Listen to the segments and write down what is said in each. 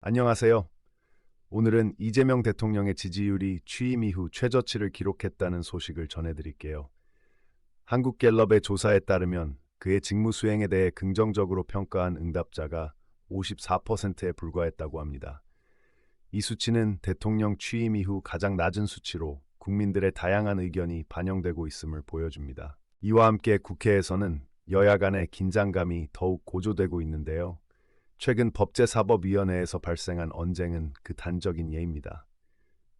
안녕하세요. 오늘은 이재명 대통령의 지지율이 취임 이후 최저치를 기록했다는 소식을 전해드릴게요. 한국갤럽의 조사에 따르면 그의 직무 수행에 대해 긍정적으로 평가한 응답자가 54%에 불과했다고 합니다. 이 수치는 대통령 취임 이후 가장 낮은 수치로 국민들의 다양한 의견이 반영되고 있음을 보여줍니다. 이와 함께 국회에서는 여야 간의 긴장감이 더욱 고조되고 있는데요. 최근 법제사법위원회에서 발생한 언쟁은 그 단적인 예입니다.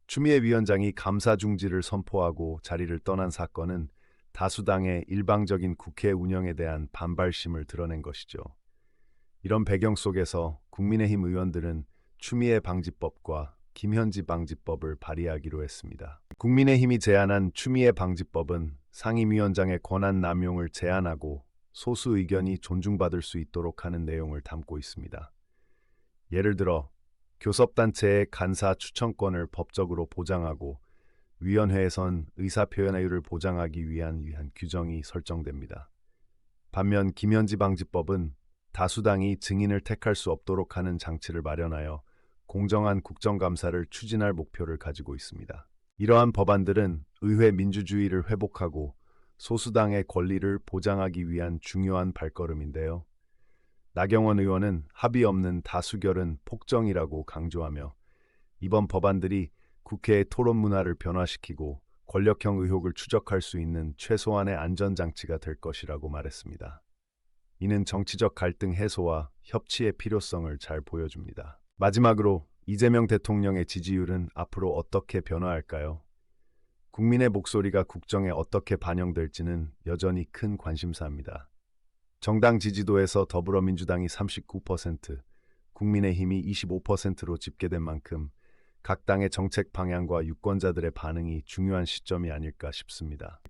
추미애 위원장이 감사 중지를 선포하고 자리를 떠난 사건은 다수당의 일방적인 국회 운영에 대한 반발심을 드러낸 것이죠. 이런 배경 속에서 국민의힘 의원들은 추미애 방지법과 김현지 방지법을 발의하기로 했습니다. 국민의힘이 제안한 추미애 방지법은 상임위원장의 권한 남용을 제한하고 소수 의견이 존중받을 수 있도록 하는 내용을 담고 있습니다. 예를 들어 교섭단체의 간사 추천권을 법적으로 보장하고 위원회에선 의사표현의율을 보장하기 위한 위한 규정이 설정됩니다. 반면 김현지 방지법은 다수당이 증인을 택할 수 없도록 하는 장치를 마련하여 공정한 국정감사를 추진할 목표를 가지고 있습니다. 이러한 법안들은 의회 민주주의를 회복하고 소수당의 권리를 보장하기 위한 중요한 발걸음인데요. 나경원 의원은 합의 없는 다수결은 폭정이라고 강조하며 이번 법안들이 국회의 토론 문화를 변화시키고 권력형 의혹을 추적할 수 있는 최소한의 안전장치가 될 것이라고 말했습니다. 이는 정치적 갈등 해소와 협치의 필요성을 잘 보여줍니다. 마지막으로 이재명 대통령의 지지율은 앞으로 어떻게 변화할까요? 국민의 목소리가 국정에 어떻게 반영될지는 여전히 큰 관심사입니다. 정당 지지도에서 더불어민주당이 39%, 국민의힘이 25%로 집계된 만큼 각 당의 정책 방향과 유권자들의 반응이 중요한 시점이 아닐까 싶습니다.